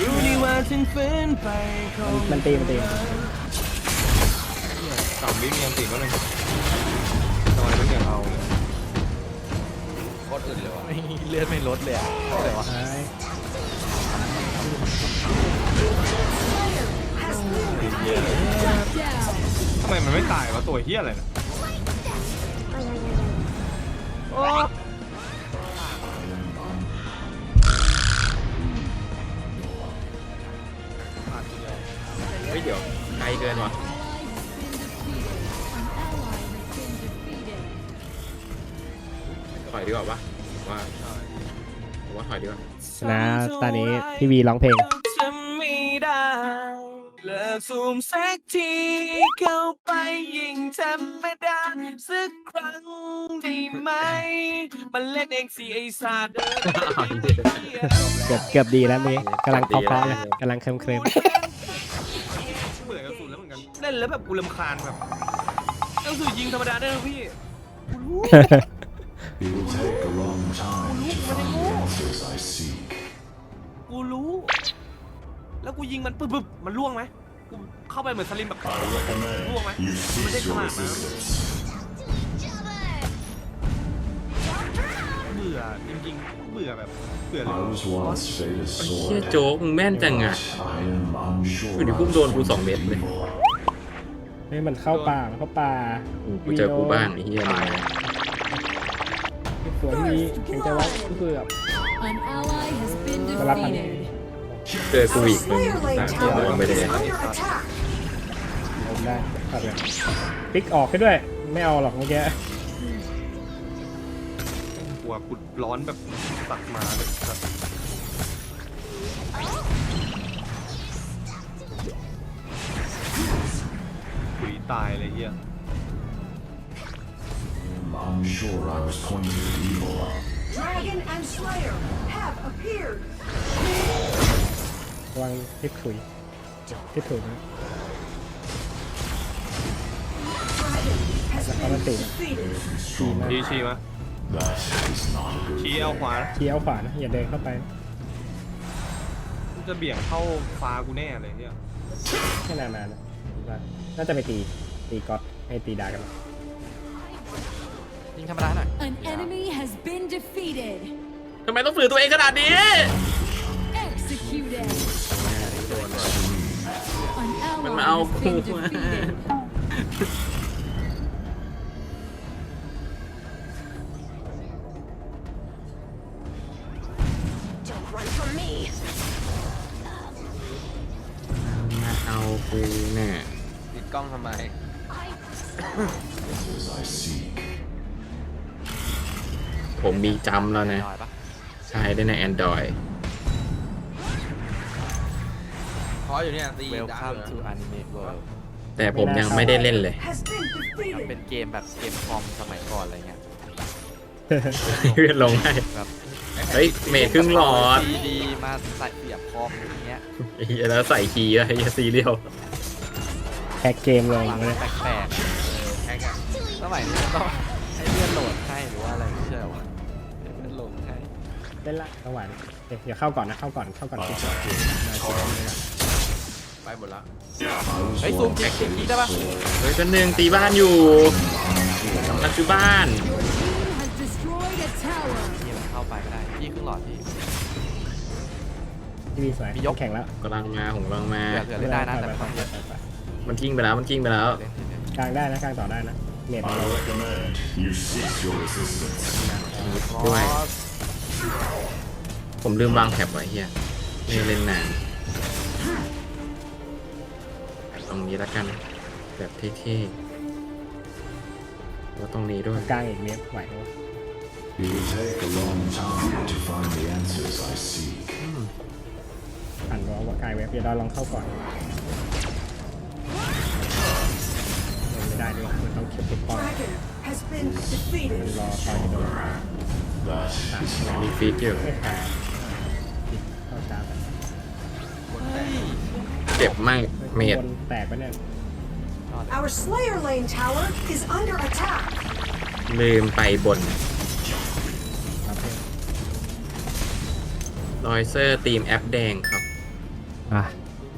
รู้ดีว่าฉันฝืนไปคงมันตีมันตีสามวิมีอันติดแล้วหนึ่งทำไมไม่เกี่ยวเอาโคตรอึดเลยวะเลือดไม่ลดเลยอะอะไรวะหายทำไมมันไม่ตายวะตัวเฮี้ยอะไรน่ะเฮ้ยเดี๋ยวไกลเกินวะถอยดีกว่าปะผมว่าผมว่าถอยดีกว่าชนะตอนนี้พี่วีร้องเพลง จะไม่ได้เลิกซูมสักทีเข้าไปยิงธรรมดาสักครั้งได้ไหม มันเล่นเองสิไอ้สัตว์เกือบเกือบดีแล้วเมื่อกี้กำลังเพราะๆเลยกำลังเคลิ้มเคลิมเบื่อกระสุนแล้วเหมือนกัน เล่นแล้วแบบกูรำคาญแบบกระสุนยิงธรรมดาได้นะพี่ It will take a long time to find the answers I seek. กูรู้ แล้วกูยิงมันปึ๊บปึ๊บมันล่วงไหม กูเข้าไปเหมือนสลิมแบบ I recommend ล่วงไหม you มันไม่ได้ cease ข your นาดนั้น resistance. เบื่อจริงๆเบื่อแบบเบื่อเลย I was once Veda's เชี่ย sword. โจ๊กมึงแม่นจังอะ I am unsure. อยู่ดีพุ่งโดนกูสองเม็ดเลยเฮ้ยมันเข้าป่ามันเข้าป่ากูเจอกูบ้างไอ้เหี้ยมึงนะสวยพี่แข่งใจไว้ก็คือแบบ An ally has been Wala pa. Defeated. เจอกูอีกมึง Slayer Lane ต่างตัว Tower ไม่ได้ is under attack. ผมได้ขัดเลยปิ๊กออกให้ด้วย ไม่เอาหรอกเมื่อกี้กลัวกูร้อนแบบตักมาเลยแบบคุยตายเลยเฮีย I'm unsure I was pointing at evil. Dragon and Slayer have appeared. ระวังพิษถุยพิษถุยนะ Dragon has That's been another thing. defeated. ชี้มาชี้ชี้มา That is not a good ชี้เอาขวาชี้เอาขวานะอย่าเดินเข้าไปกูจะเบี่ยงเข้าฟ้ากูแน่เลยเฮียแค่นานๆนะว่าน่าจะไปตีตีก๊อตให้ตีดากัน ยิงธรรมดาหน่อย An enemy has been defeated. ทำไมต้องฝืนตัวเองขนาดนี้ Executed. An มัน ally มาเอา has กู been defeated. Don't run from me. มาเอากูเนี่ยติดกล้องทำไม answers I seek. ผมมีจำแล้วนะน้อยปะใช้ได้ใน Android เพราะอยู่เนี่ยตี Welcome to Anime World แต่ผมยังไม่ได้เล่นเลย Has been มันเป็ defeated. นเกมแบบเกมคอมสมัยก่อนอะไรเงี้ยเพื่อนลงให้ แบบเฮ้ย เมทครึ่งหลอดซีดีมาใส่เสียบคอมอย่างเงี้ยไอ้เหี้ยแล้วใส่คีย์ไอ้เหี้ยซีเรียลแพ็กเกมลงฟังเลยแปลกๆเออแฮกอะสมัยนี้มันต้องให้เลื่อนโหลดให้หรือว่าอะไรไม่ใช่เหรอวะให้เลื่อนโหลดให้เล่นละจังหวะนี้เอ๊ะเดี๋ยวเข้าก่อนนะเข้าก่อนเข้าก่อนคิดก่อน ไปหมดแล้ว I was เฮ้ยซูม once เจ็กคิด Veda's ได้ปะ sword. เฮ้ยเป็นหนึ่งตีบ้านอยู่ปัจจุบัน Your team has destroyed a tower. พี่มันเข้าไปก็ได้พี่ครึ่งหลอดพี่พี่วีสวยมียก แข่งแล้วกำลังมาผมกำลังมาเผื่อเล่นได้นะแต่ไม่ต้องเยอะมันทิ้งไปแล้วมันทิ้งไปแล้ว เล่นเล่นกลางได้นะกลางต่อได้นะเน็ต I recommend you cease your resistance. ด้วย ผมลืมวางแท็บไว้เฮียไม่ได้เล่นนานต รงนี้แล้วกัน แบบเท่ๆแล้วตรงนี้ด้วย กลางอีกเมตรไหวไหมวะ It will take a long time to find the answers I seek. ผ่านวอลกลางเว็บเดี๋ยวเราลองเข้าก่อนลงไม่ได้ด้วยมันต้องเก็บติดป้อง Dragon has been มัน defeated. รอคอยอยู่ตลอด That is not มีฟีดอยู่ ไม่ผ่านติดเข้าช้าไปเจ็บมาก เมดแตกไปเนี่ย Our Slayer Lane Tower is under attack. ลืมไปบนครับเพื่อนนอยเซอร์ตีมแอปแดงครับอะ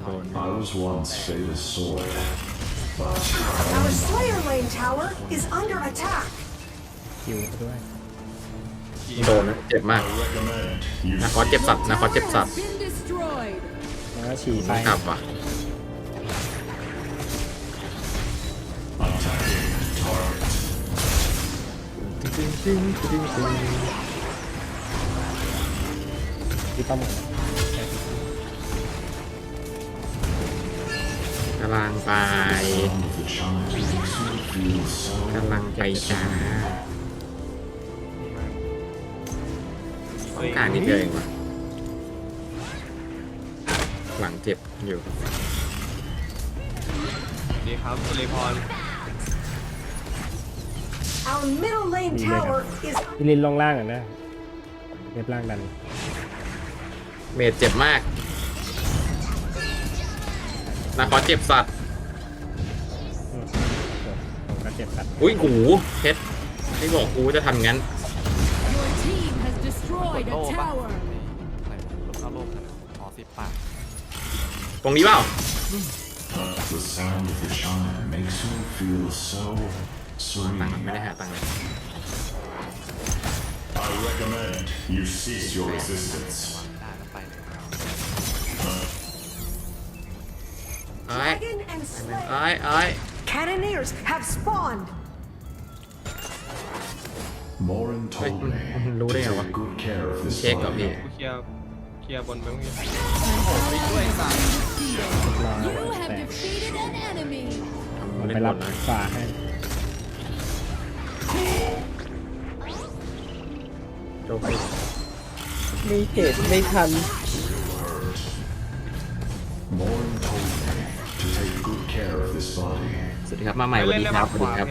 โดน I was once Fey's sword, but Our Slayer Lane Tower is under attack. คิวไปด้วยโดนนะเจ็บมาก recommend you นะคอสเจ็บสัตว์นะคอสเจ็บสัตว์ Has been destroyed. แล้วก็ฉี่ไปต้องกลับว่ะ ที่ต้องกำลังไป sound of the chime makes me feel so กำลังไปจ้าต้องการนิดเดียวเองว่ะหลังเจ็บอยู่ ดีครับเลพร Our middle lane tower is พี่ลินลงล่างอะนะเรียบล่างดันเมดเจ็บมาก นาคอสเจ็บสัตว์ อืมผมก็เจ็บสัตว์อุ้ยหูเพชรไม่บอกกูจะทำงั้น Your team has กด destroyed โล่ a ปะ tower. อะไรลบเข้าโล่กันขอสิบปากตรงนี้เปล่า The sound of the chime makes me feel so ตังค์ serene. ไม่ได้หาตังค์เลย I recommend you cease your resistance. ได้แล้วไปเลย เอ้ย Dragon and Slayer. เอ้ยเอ้ย Cannoneers have spawned. Morin told me Wait, to lũ đây hả? take good care of this เช็คกับ body. พี่ กูเคลียร์เคลียร์บนไปเมื่อกี้ รอ You have แตก defeated an enemy. ผม เล่ ไป นบ รับ นหน่อย ฝาให้ โ จบไม่เห็นไม่ทันสวัสดีครับมาใหม่วันนี้ครับสวัสดีครับ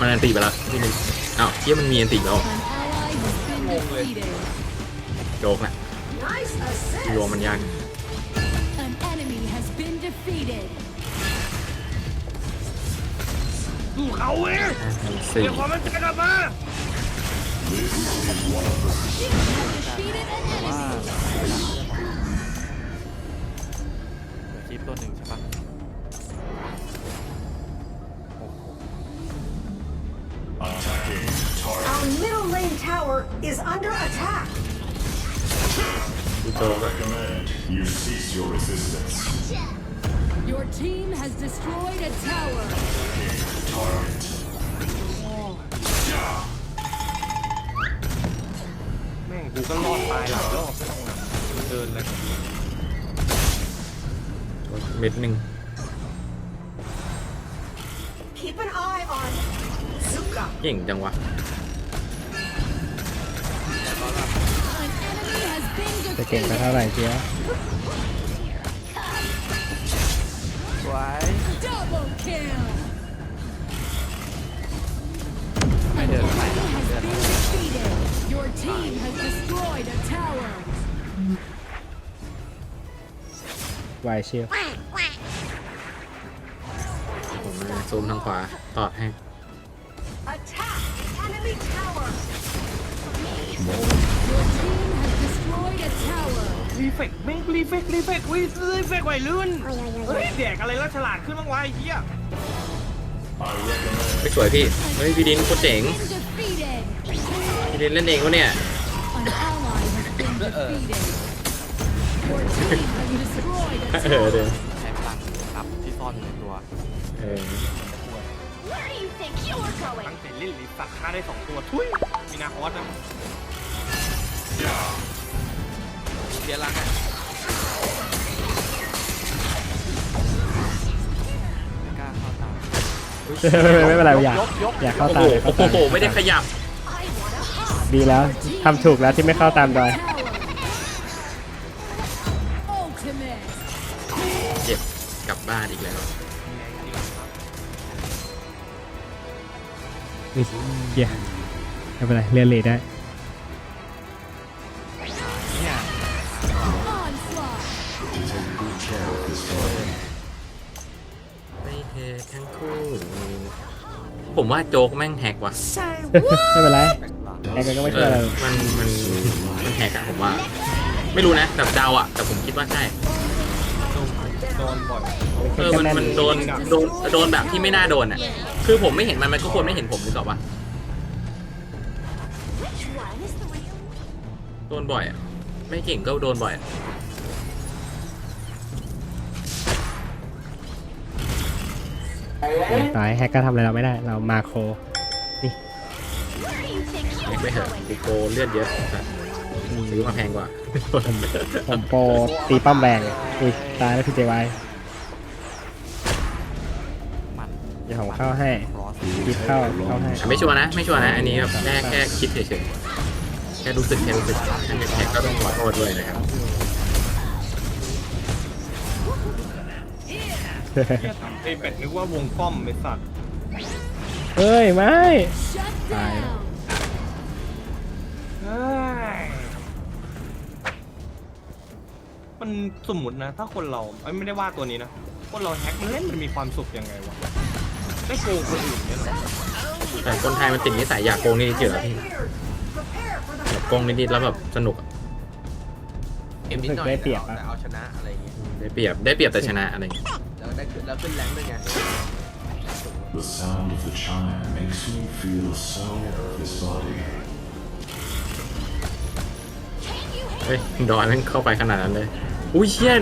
มานแเลยนอนตีไปแล้วที่นึงอ้าวเที่ยมันมีอันตีแล้ว An ally จกนะ รวมมันยาก An enemy has been defeated. สู้เขาเว้ย สี่ เดี๋ยวความมั่นใจกลับมา Defeated an enemy. เหลือคลิปตัวหนึ่งใช่ปะ Attacking target. Our middle lane tower is under attack. พี่โจ I recommend you cease your resistance. Your team has destroyed a tower. Target. แม่งกูก็รอดตายหลายรอบเดินเลย เม็ดหนึ่ง Keep an eye on Zuka. เก่งจังวะ จะเก่งไป defeated. เท่าไหร่เชียวสวย Double kill. ไม่เดินไป Enemy has been defeated. Your team has destroyed a tower. ไวเชียวผมมาซูมทางขวาตอดให้ Attack enemy tower. Your team รีเฟกแม่งรีเฟกรีเฟกวิรีเฟกไหวลื่นเฮ้ยแดกอะไรแล้วฉลาดขึ้นบ้างวะไอ้เหี้ย I recommend ไม่สวยพี่เฮ้ยพี่ดินโคตรเจ๋ง Been defeated. พี่ดินเล่นเองวะเนี่ย An ally has been defeated. Your team has destroyed a เออเดี๋ยว tower. ใช้พลังครับที่ซ่อนอยู่ในตัวเออ Where do you think you're going? ตั้งแต่เล่นลิฟต์สักฆ่าได้สองตัวทุยมีนาคอสนะ เสียหลังอะไม่กล้าเข้าตามไม่ไม่เป็นไรอยากยกยกอยากเข้าโอ้ตามโหอยากเข้าโอ้ตามโห ไม่ได้ขยับ ดีแล้วทำถูกแล้วที่ไม่เข้าตามดอย เจ็บกลับบ้านอีกแล้วนี่เหี้ยไม่เป็นไรเรียนเลยได้ Onslaught. to take good care of this body. ไม่เฮ้ทั้งคู่ผมว่าโจ๊กแม่งแฮกว่ะไม่เป็นไรแอกก็ไม่เอช่วยออะไรมันมันมันแฮกอะผมว่า ไม่รู้นะแต่เดาอะแต่ผมคิดว่าใช่โดนบ่อยเออมันมันโดนโดนโดนแบบที่ไม่น่าโดนอะคือผมไม่เห็นมันมันก็ควรไม่เห็นผมหรือเปล่าวะ Which one is the real โดนบ่อยอะไม่เก่งก็โดนบ่อยอะ ตายแฮกก็ทำอะไรเราไม่ได้ เรามาโคร Where do you think แฮก you're ไม่เถอะ going? กูโกเลือดเยอะแต่ซื้อมาแพงกว่าผมโปรตีป้อมแรงอุ้ยตายแล้วพี่เจวายมันเดี๋ยวผมเข้าให้ครอสคิดเข้าเข้าให้ไม่ชัวร์นะ ไม่ชัวร์นะ อันนี้แบบแค่แค่คิดเฉยๆแค่รู้สึกแค่รู้สึกถ้าไม่แฮกก็ต้องขอโทษด้วยนะครับ ไอ้เป็ดนึกว่าวงป้อมไอ้สัตว์เฮ้ยไม่ Shut Bye. down. เฮ้ยมันสมมตินะ ถ้าคนเราเอ้ยไม่ได้ว่าตัวนี้นะ คนเราแฮกมันเล่นมันมีความสุขยังไงวะได้โกงคนอื่นเนี่ยเหรอแต่คนไทยมันติดนิสัยอยากโกงนิดๆเฉยๆพี่ Prepare for the แบบโกงนิดๆแล้วแบบสนุกอะเกมนิดหน่อยได้เปรียบแต่อะเอาชนะอะไรอย่างเงี้ยได้เปรียบได้เปรียบแต่ชนะอะไรอย่างเงี้ยแล้ว ได้ขึ้นแล้วขึ้นแรงด้วยไง The sound of the chime makes me feel so this body. เฮ้ยดอยแม่งเข้าไปขนาดนั้นเลย อุ้ยเชี่ย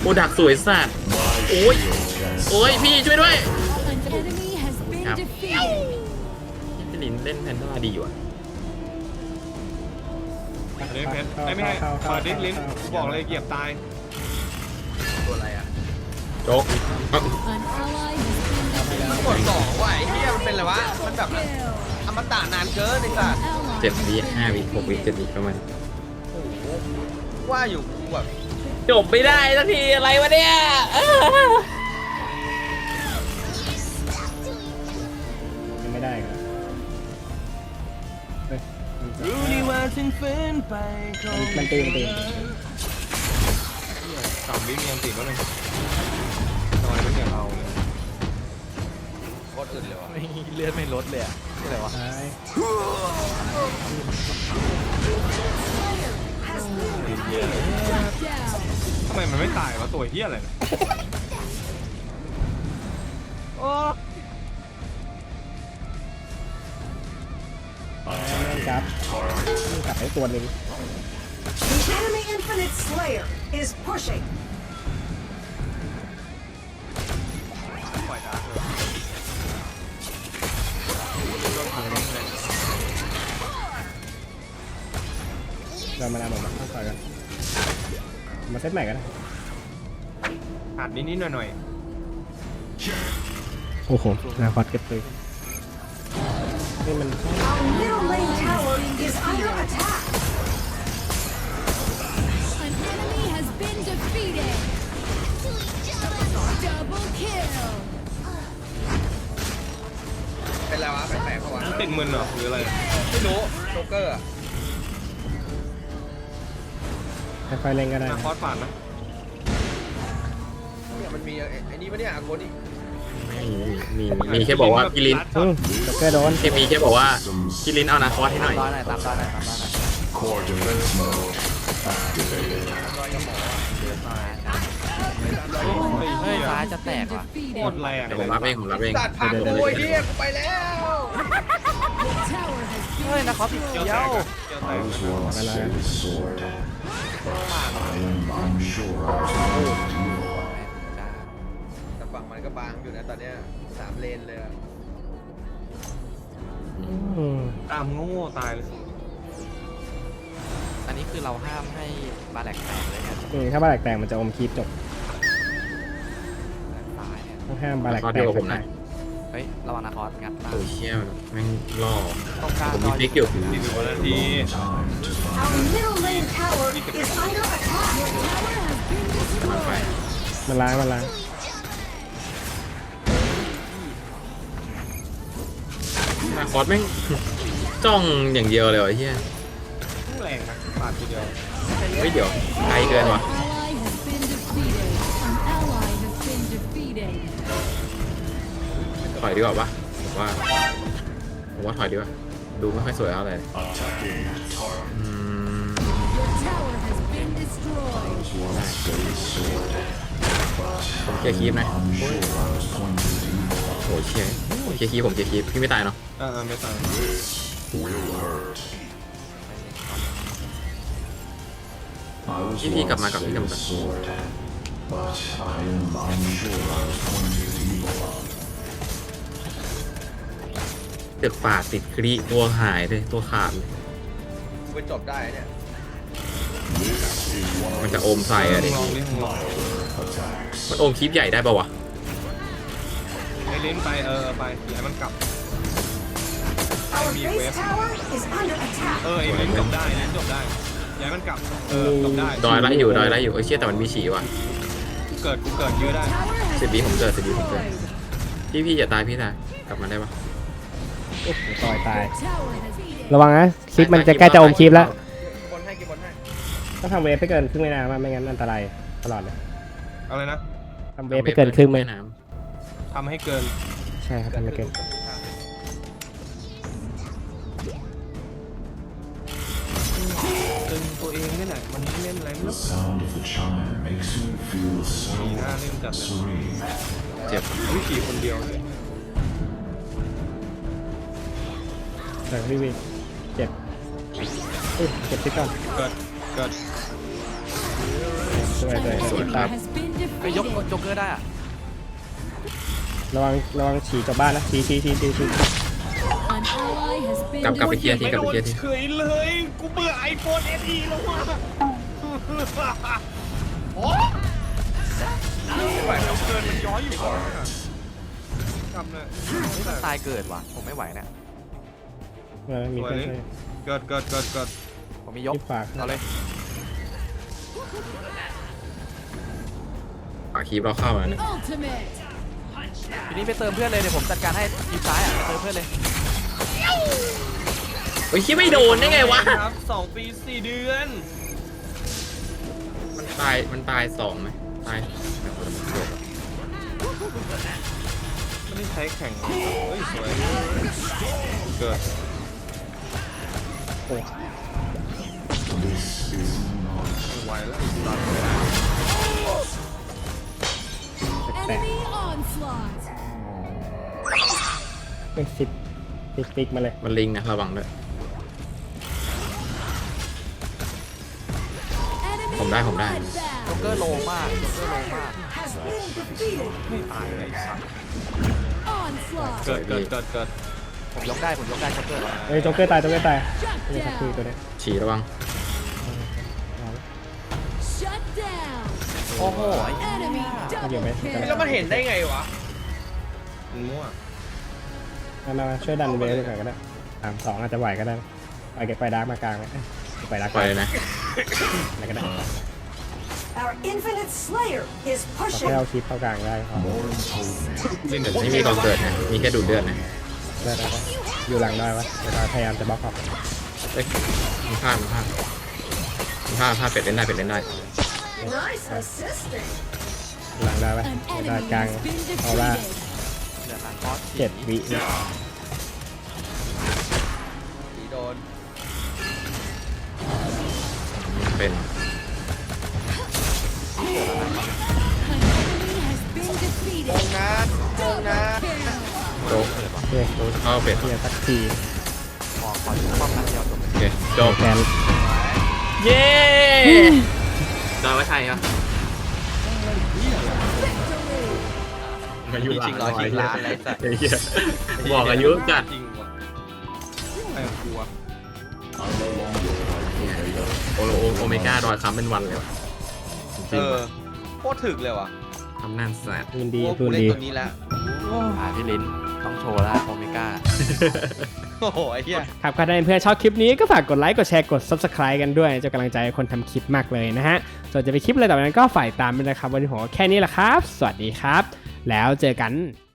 โปรดักสวยสัตว์ โอ้ย โอ้ย พี่ช่วยด้วย An enemy has been Yep. defeated. พี่ลินเล่นแพนด้าดีว่ะอันนี้เพชรไอ้ไม่ให้เปิดดิสลิ้นกูบอกเลยเหยียบตายตัวอะไรอะ โจ๊กเอ้า An ally has been กดสองว่ะไอ้เหี้ยมันเป็นอะไรวะ มันแบบอมตะนานเกินไอ้สัส ally เจ็ดวิห้าวิหกวิเจ็ดวิประมาณโอ้โหว่าอยู่กูแบบจบไม่ได้สักทีอะไรวะเนี่ยยังไม่ได้ครับเฮ้ยรู้ดีว่าฉันฝืนไปคงมันตีมันตีสามวิมีอันติดแล้วหนึ่ง ทำไมไม่เกี่ยวเอาเลยโคตรอึดเลยวะเลือดไม่ลดเลยอะนี่อะไรวะตาย down. ทำไมมันไม่ตายวะตัวเฮี้ยอะไรเนี่ยโอ้นั่นครับนี่กลับให้ตัวหนึ่ง The enemy Infinite Slayer is pushing. เรามาลาหมดมาเข้าต่อยกันมาเซตใหม่กันนะขาดนิดๆหน่อยโอ้โหนาคอตเก็บเลยนี่มัน Our middle lane tower is under attack. An enemy has been defeated. Double kill. เป็นอะไรวะแปลกๆปะวะ ๆมันติดมึนเหรอหรืออะไร ไม่รู้โจ๊กเกอร์อะ ค่อยๆเล่นก็ได้นานะคอสผ่านนะเนี่ยมันมีไอ้ไอ้นี่ปะเนี่ยอาโกนี่ไม่มีมีมีแค่บอกว่าพี่ลินอืมจ็อกเกอร์โดนแค่มีแค่บอกว่าพี่ลินเอานาคอสให้หน่อยตอนไหนตามตอนไหนตามตอนไหน Core defense mode activated. เฮ้ยฟ้าจะแตก Been ว่ะหมด defeated. แรงเดี๋ยวผมรับเองผมรับเอง ตัดผักเดี๋ยวโอ้ยเดี๋ยวเฮียกูไปแล้ว Tower has เฮ้ยนะคอสติดเกี่ยวเดีแตยวกอะเกี่ยวแต I ก was once a Sega sword. I am unsure I was able to deal. แต่ฝั่งมันก็บางอยู่นะตอนเนี้ยสามเลนเลยอะอืมตามโง่ๆตายเลยอันนี้คือเราห้ามให้บาแหลกแตกเลยเนี่ยอืมถ้าบาแหลกแตกมันจะอมคีบจบฟ้าเนี่ยต้องห้ามบาแหลกนาคอสแตเดียวกกับผมนะเฮ้ยระวังนะคอสงัดบ้างโอ้ยเชี่ยแม่งล่อต้องกลางผมรมีอฟิกอยู่สี่สิบกว่านาที Time to find Our middle lane tower is under attack. been มาไป destroyed. มันล้างมันล้างนาคอสแม่ง จ้องอย่างเดียวเลยวะเฮียแรงนะปาดทีเดียวเฮ้ยเดี๋ยวไกลเกินว่ะ Ally has been defeated. An ally has been defeated. ถอยดีกว่าปะผมว่าผมว่าถอยดีกว่า ดูไม่ค่อยสวยเท่าไหร่ Attacking target อืม ผมเคลียคีบไหมโอ้ยเคลียร์เคลียคีบผมเคลียคีบพี่ไม่ตายเนาะอ่าไม่ตายพี่พี่กลับมากับพี่กลับมาเดือกป่าติดกรีตัวหายเลยตัวขาดเลยไปจบได้เนี่ย มันจะโอมใส่อะดิลองดิลอง attacks. มันโอมคลิปใหญ่ได้ปะวะไอ้ลิ้นไปเออไปอย่าให้มันกลับ Our Me base web. tower is under attack. เออไอ้ลิ้นจบได้ลิ้นจบได้อย่าให้มันกลับเออจบได้ดอยไล่อยู่ดอยไล่อยู่เอ้ยเชี่ยแต่มันมีฉี่ว่ะกูเกิดกูเกิดเยอะได้ Tower has สิบวิ been ผมเกิดสิบวิผมเกิด destroyed. พี่พี่อย่าตายพี่ตายกลับมาได้ปะโอ้โหต่อยตาย Tower has been ระวังนะคลิปมันจะใกล้จะอมคลิปแล้ว ต้องทำเวฟไปเกินครึ่งไม่นานมากไม่งั้นอันตรายตลอดเลยอะไรนะทำเวฟไปเกินครึ่งไหมน้ทำให้เกินใช่ครับทำไปเกินตึงตัวเองนี่แหละมันเล่นอะไรไม่ The รู้ sound of the chime makes me feel so มีหน้าเล่นจัดเลย serene. ำเจ็บวิธีคนเดียวเลยเออพี่วีเจ็บอุ้ยเจ็บที่ก่อนเกิดเกิดสวยสวยสวย enemy ตาย has been ไปยก defeated. โจ๊กเกอร์ได้อะระวังระวังฉี่กลับบ้านนะฉี่ฉี่ฉี่ฉี่ฉี่ An ally has been กลับกลับไปเคลียร์ defeated. ที่กลับไปเคลียร์ที่เฉยเลยกูเบื่อไอโฟนเอทีแล้วว่ะโอ้ไม่ไหวแล้วเกินมันย้อยอยู่ก่อนอะกำเลยมันตายเกิดว่ะผมไม่ไหวเนี่ยเออมีเพื่อนช่วย เกิดเกิดเกิดเกิด ผมมียกที่ขวาเอาเลยปากคลิปเราเข้าแล้วเนี่ย Ultimate. ทีนี้ไปเติมเพื่อนเลยเดี๋ยวผมจัดการให้ทีมซ้ายอะไปเติมเพื่อนเลยเฮ้ยคิดไม่โดนได้ไงวะ ครับสองปีสี่เดือน มันตาย มันตายสองไหมตายไม่ได้ใช้แข่งเฮ้ยสวยเกิด This is not ไม่ไหวแล้ว Enemy onslaught. เป็นสิบติ๊กติ๊กมาเลย มันลิงนะระวังด้วย Enemy ผมได้ผมได้โจ๊กเกอร์โลมากโจ๊กเกอร์โลมาก Has been defeated. ไม่ตายเลยไอ้สัส onslaught. เกิดเกิดเกิดเกิดผมยกได้ผมยกได้โจ๊กเกอร์เฮ้ยโจ๊กเกอร์ตายโจ๊กเกอร์ตาย Shut นี่ครับคือตัว down. เนี้ยฉี่ระวัง โอ้โห Enemy เดี๋ยว double ไหม kill. แล้วมันเห็นได้ไงวะมันมั่วมามามาช่วยดันเวฟหน่อยก็ได้สามสองอาจจะไหวก็ได้ไปเก็บไปดาร์กมากลางไหมเอ้ยไปดาร์กปล่อยเลยนะอะไรก็ได้ Our infinite slayer is ให้ pushing. เอาคลิปเข้ากลางได้พอ more imposing. เล่นแต่แต่ไม่มีกองเกิดนะมีแค่ดูดเลือดนะได้ได้ได้อยู่หลังได้ปะเดี๋ยวเราพยายามจะบล็อกออกเอ้ยมันพลาดมันพลาดมันพลาดพลาดเป็ดเล่นได้เป็ดเล่นได้ Nice assisting. หลังได้ปะ An ได้ enemy กลาง has been เอาละ defeated. เหลือหลังคอสเจ็ดวิเนี่ยสีโดนเป็น An enemy has been defeated. งานโงงาน Kill. โจ๊กเฮ้ยโจ๊กเข้าเป็ดเฮียสักทีขอขอดูความนัดเดียวจบโอเคจบแทนเย้ จอยว่าใช่เหรออายุจริงเหรอจริงร้านอะไรสัตว์เหี้ยบอกอายุจัดจริงวะไอ้กลัวโอโอโอเมก้าดอยค้ำเป็นวันเลยว่ะจเอริงอว่ะโคตรถึกเลยว่ะทำนานแสบปืนดีโอ้ปืกูนเล่นดีตัวนี้แล้วอ่าพี่ลิ้นต้องโชว์แล้วโอเมก้า โอ้โหไอ้เหี้ยครับก็ได้เพื่อนชอบคลิปนี้ก็ฝากกดไลค์กดแชร์กด subscribe กันด้วยจะกำลังใจคนทำคลิปมากเลยนะฮะ ส่วนจะไปคลิปอะไรต่อไปนั้นก็ฝ่ายตามไปนะครับ วันนี้ผมก็แค่นี้แหละครับ สวัสดีครับ แล้วเจอกัน